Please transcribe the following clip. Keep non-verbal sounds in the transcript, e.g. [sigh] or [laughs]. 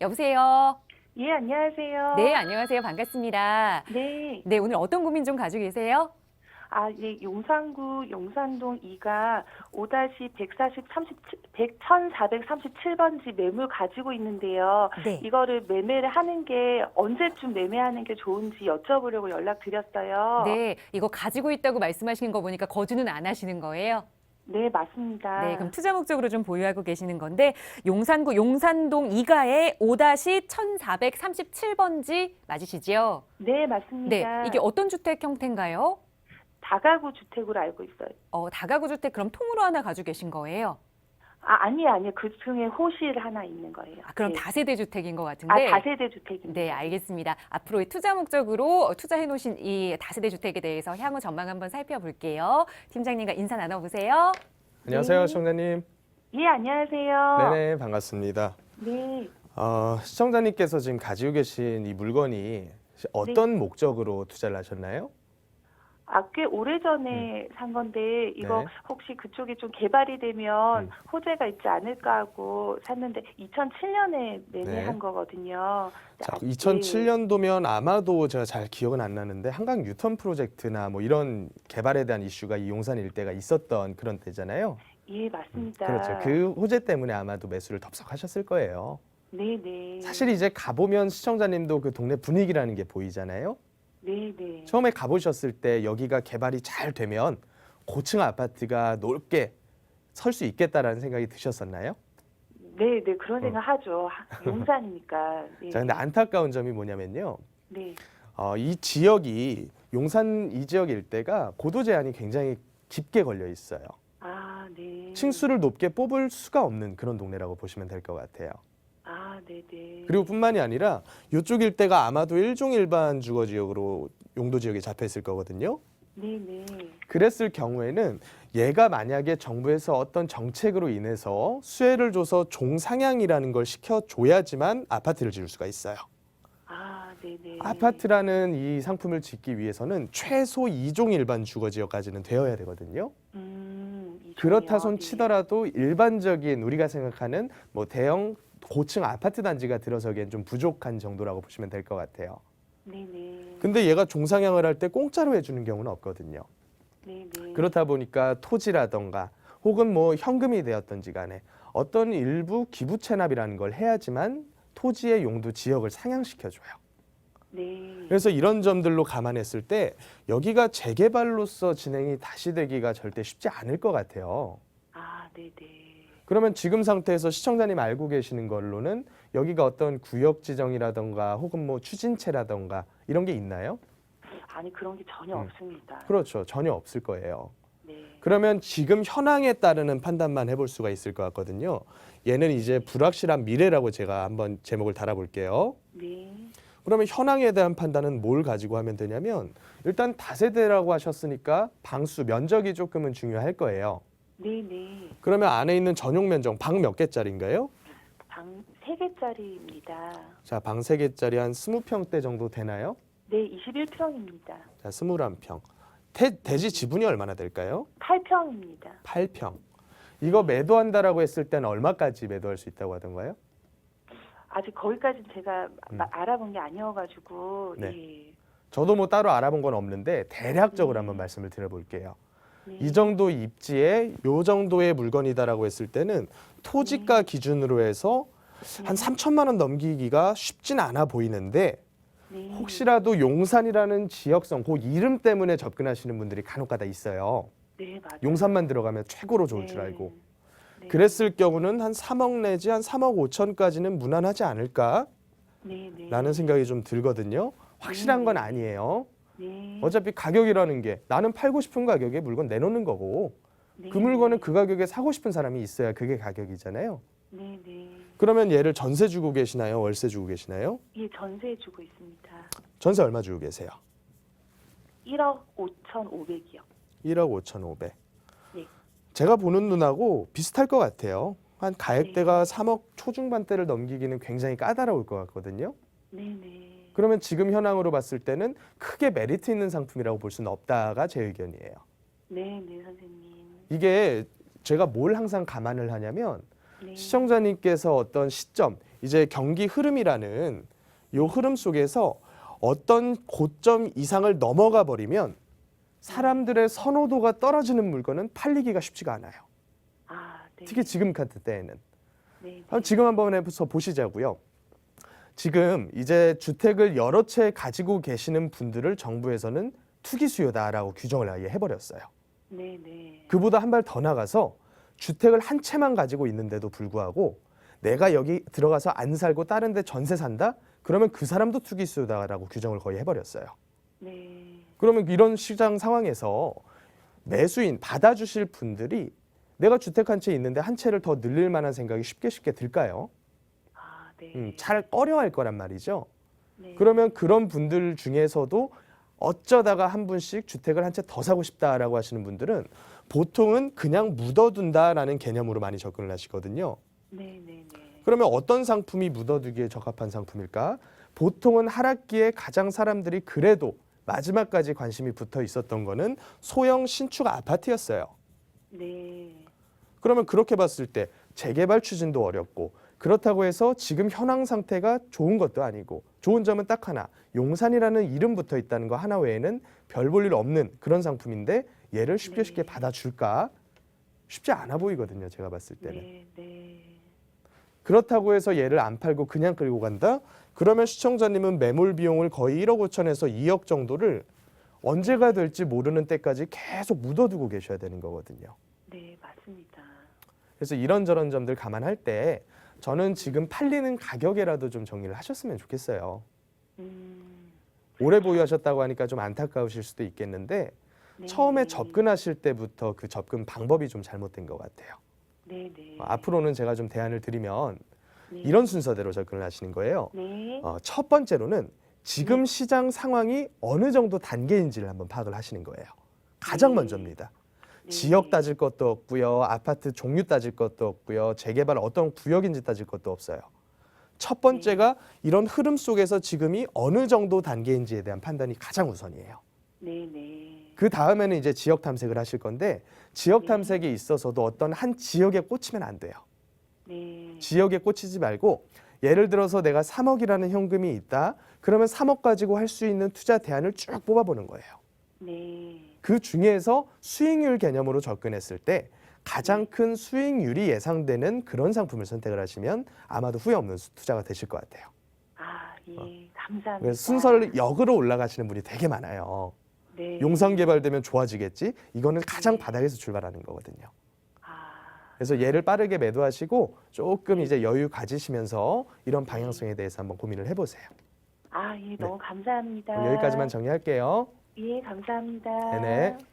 여보세요. 예, 안녕하세요. 네, 안녕하세요. 반갑습니다. 네. 네, 오늘 어떤 고민 좀 가지고 계세요? 아, 예, 용산구 용산동 2가 5-140, 37, 100, 1437번지 매물 가지고 있는데요. 네. 이거를 매매를 하는 게 언제쯤 매매하는 게 좋은지 여쭤보려고 연락드렸어요. 네, 이거 가지고 있다고 말씀하시는 거 보니까 거주는 안 하시는 거예요? 네, 맞습니다. 네, 그럼 투자 목적으로 좀 보유하고 계시는 건데 용산구 용산동 2가의 5-1437번지 맞으시죠? 네, 네, 맞습니다. 이게 어떤 주택 형태인가요? 다가구 주택으로 알고 있어요. 어, 다가구 주택 그럼 통으로 하나 가지고 계신 거예요? 아, 아니에요, 아니에요. 그 중에 호실 하나 있는 거예요. 아, 그럼 네. 다세대 주택인 것 아, 같은데. 다세대 주택입니다. 네, 알겠습니다. 앞으로의 투자 목적으로 투자해 놓으신 이 다세대 주택에 대해서 향후 전망 한번 살펴볼게요. 팀장님과 인사 나눠보세요. 안녕하세요, 네. 시청자님. 예, 안녕하세요. 네네, 반갑습니다. 네. 어, 시청자님께서 지금 가지고 계신 이 물건이 어떤 목적으로 투자를 하셨나요? 아, 꽤 오래전에 산 건데 이거 네. 혹시 그쪽이 좀 개발이 되면 음. 호재가 있지 않을까 하고 샀는데 2007년에 매매한 네. 거거든요. 자, 아, 2007년도면 아마도 제가 잘 기억은 안 나는데 한강 뉴턴 프로젝트나 뭐 이런 개발에 대한 이슈가 이 용산 일대가 있었던 그런 때잖아요. 예, 예, 맞습니다. 그렇죠. 그 호재 때문에 아마도 매수를 덥석하셨을 거예요. 네, 네. 사실 이제 가보면 시청자님도 그 동네 분위기라는 게 보이잖아요. 네, 네. 처음에 가보셨을 때 여기가 개발이 잘 되면 고층 아파트가 넓게 설 수 있겠다라는 생각이 드셨었나요? 네, 네. 그런 생각 하죠. 하- 용산이니까. [laughs] 네. 자, 근데 안타까운 점이 뭐냐면요. 네. 어, 이 지역이 용산 이 지역 일대가 고도 제한이 굉장히 깊게 걸려 있어요. 아, 네. 층수를 높게 뽑을 수가 없는 그런 동네라고 보시면 될 것 같아요. 아, 네, 네. 그리고 뿐만이 아니라 이쪽 일대가 아마도 일종 일반 주거 지역으로 용도 지역에 잡혀 있을 거거든요. 네, 네. 그랬을 경우에는 얘가 만약에 정부에서 어떤 정책으로 인해서 수혜를 줘서 종상향이라는 걸 시켜줘야지만 아파트를 지을 수가 있어요. 아, 네, 네. 아파트라는 이 상품을 짓기 위해서는 최소 2종 일반 주거 지역까지는 되어야 되거든요. 음, 이 그렇다. 손 네. 치더라도 일반적인 우리가 생각하는 뭐 대형 고층 아파트 단지가 들어서기엔 좀 부족한 정도라고 보시면 될 것 같아요. 네, 네. 근데 얘가 종상향을 할 때 공짜로 해주는 경우는 없거든요. 네, 네. 그렇다 보니까 토지라던가 혹은 뭐 현금이 되었던지 간에 어떤 일부 기부 체납이라는 걸 해야지만 토지의 용도 지역을 상향시켜줘요. 네. 그래서 이런 점들로 감안했을 때 여기가 재개발로서 진행이 다시 되기가 절대 쉽지 않을 것 같아요. 아, 네, 네. 그러면 지금 상태에서 시청자님 알고 계시는 걸로는 여기가 어떤 구역 지정이라던가 혹은 뭐 추진체라던가 이런 게 있나요? 아니 그런 게 전혀 음. 없습니다. 그렇죠. 전혀 없을 거예요. 네. 그러면 지금 현황에 따르는 판단만 해볼 수가 있을 것 같거든요. 얘는 이제 불확실한 미래라고 제가 한번 제목을 달아볼게요. 네. 그러면 현황에 대한 판단은 뭘 가지고 하면 되냐면 일단 다세대라고 하셨으니까 방수 면적이 조금은 중요할 거예요. 네, 네. 그러면 안에 있는 전용 면적 방 몇 개짜리인가요? 방 세 개짜리입니다. 자, 방세 개짜리 한 스무 평대 정도 되나요? 네, 21평입니다. 자, 스물한 평. 대, 대지 지분이 얼마나 될까요? 8평입니다. 8평. 이거 매도한다라고 했을 때는 얼마까지 매도할 수 있다고 하던가요? 아직 거기까지 제가 음. 마- 알아본 게 아니어가지고 네. 예. 저도 뭐 따로 알아본 건 없는데 대략적으로 네. 한번 말씀을 드려볼게요. 네. 이 정도 입지에 요 정도의 물건이다라고 했을 때는 토지가 기준으로 해서 한 3천만 원 넘기기가 쉽진 않아 보이는데 네. 혹시라도 용산이라는 지역성 그 이름 때문에 접근하시는 분들이 간혹가다 있어요. 네, 맞아요. 용산만 들어가면 최고로 좋을 줄 네. 알고 네. 그랬을 경우는 한 3억 내지 한 3억 5천까지는 무난하지 않을까라는 네, 네. 생각이 좀 들거든요. 확실한 건 아니에요. 네. 어차피 가격이라는 게 나는 팔고 싶은 가격에 물건 내놓는 거고 네. 그 물건은 그 가격에 사고 싶은 사람이 있어야 그게 가격이잖아요. 네, 네. 그러면 얘를 전세 주고 계시나요? 월세 주고 계시나요? 예, 전세 주고 있습니다. 전세 얼마 주고 계세요? 1억 5,500이요. 1억 5,500. 네. 제가 보는 눈하고 비슷할 것 같아요. 한 네. 가액대가 3억 초중반대를 넘기기는 굉장히 까다로울 것 같거든요. 네, 네. 그러면 지금 현황으로 봤을 때는 크게 메리트 있는 상품이라고 볼 수는 없다가 제 의견이에요. 네, 네, 선생님. 이게 제가 뭘 항상 감안을 하냐면 네. 시청자님께서 어떤 시점 이제 경기 흐름이라는 요 흐름 속에서 어떤 고점 이상을 넘어가 버리면 사람들의 선호도가 떨어지는 물건은 팔리기가 쉽지가 않아요. 아, 네. 특히 지금 같은 때에는. 네. 한번 지금 한번 해서 보시자고요. 지금 이제 주택을 여러 채 가지고 계시는 분들을 정부에서는 투기 수요다라고 규정을 아예 해버렸어요. 네, 네. 그보다 한 발 더 나가서 주택을 한 채만 가지고 있는데도 불구하고 내가 여기 들어가서 안 살고 다른 데 전세 산다? 그러면 그 사람도 투기 수요다라고 규정을 거의 해버렸어요. 네. 그러면 이런 시장 상황에서 매수인 받아주실 분들이 내가 주택 한 채 있는데 한 채를 더 늘릴 만한 생각이 쉽게 쉽게 들까요? 아, 네. 음, 잘 꺼려할 거란 말이죠. 네. 그러면 그런 분들 중에서도 어쩌다가 한 분씩 주택을 한 채 더 사고 싶다라고 하시는 분들은 보통은 그냥 묻어둔다라는 개념으로 많이 접근을 하시거든요. 네, 네, 네. 그러면 어떤 상품이 묻어두기에 적합한 상품일까? 보통은 하락기에 가장 사람들이 그래도 마지막까지 관심이 붙어 있었던 거는 소형 신축 아파트였어요. 네. 그러면 그렇게 봤을 때 재개발 추진도 어렵고 그렇다고 해서 지금 현황 상태가 좋은 것도 아니고 좋은 점은 딱 하나 용산이라는 이름 붙어 있다는 거 하나 외에는 별 볼 일 없는 그런 상품인데 얘를 쉽게 네. 쉽게 받아줄까 쉽지 않아 보이거든요 제가 봤을 때는 네, 네. 그렇다고 해서 얘를 안 팔고 그냥 끌고 간다 그러면 시청자님은 매몰 비용을 거의 1억 5천에서 2억 정도를 언제가 될지 모르는 때까지 계속 묻어두고 계셔야 되는 거거든요. 네, 맞습니다. 그래서 이런저런 점들 감안할 때 저는 지금 팔리는 가격에라도 좀 정리를 하셨으면 좋겠어요. 음. 오래 보유하셨다고 하니까 좀 안타까우실 수도 있겠는데 네. 처음에 접근하실 때부터 그 접근 방법이 좀 잘못된 것 같아요. 네, 네. 어, 앞으로는 제가 좀 대안을 드리면 네. 이런 순서대로 접근을 하시는 거예요. 네. 어, 첫 번째로는 지금 시장 상황이 어느 정도 단계인지를 한번 파악을 하시는 거예요. 가장 네. 먼저입니다. 네. 지역 따질 것도 없고요. 아파트 종류 따질 것도 없고요. 재개발 어떤 구역인지 따질 것도 없어요. 첫 번째가 이런 흐름 속에서 지금이 어느 정도 단계인지에 대한 판단이 가장 우선이에요. 네, 네. 그 다음에는 이제 지역 탐색을 하실 건데 지역 네. 탐색에 있어서도 어떤 한 지역에 꽂히면 안 돼요. 네. 지역에 꽂히지 말고 예를 들어서 내가 3억이라는 현금이 있다. 그러면 3억 가지고 할 수 있는 투자 대안을 쭉 뽑아보는 거예요. 네. 그 중에서 수익률 개념으로 접근했을 때 가장 큰 수익률이 예상되는 그런 상품을 선택을 하시면 아마도 후회 없는 수- 투자가 되실 것 같아요. 아, 예. 감사합니다. 그래서 순서를 역으로 올라가시는 분이 되게 많아요. 네. 용산 개발되면 좋아지겠지? 이거는 가장 바닥에서 출발하는 거거든요. 아, 그래서 얘를 빠르게 매도하시고 조금 이제 여유 가지시면서 이런 방향성에 대해서 한번 고민을 해보세요. 아, 예. 너무 감사합니다. 그럼 여기까지만 정리할게요. 예, 감사합니다. 네네.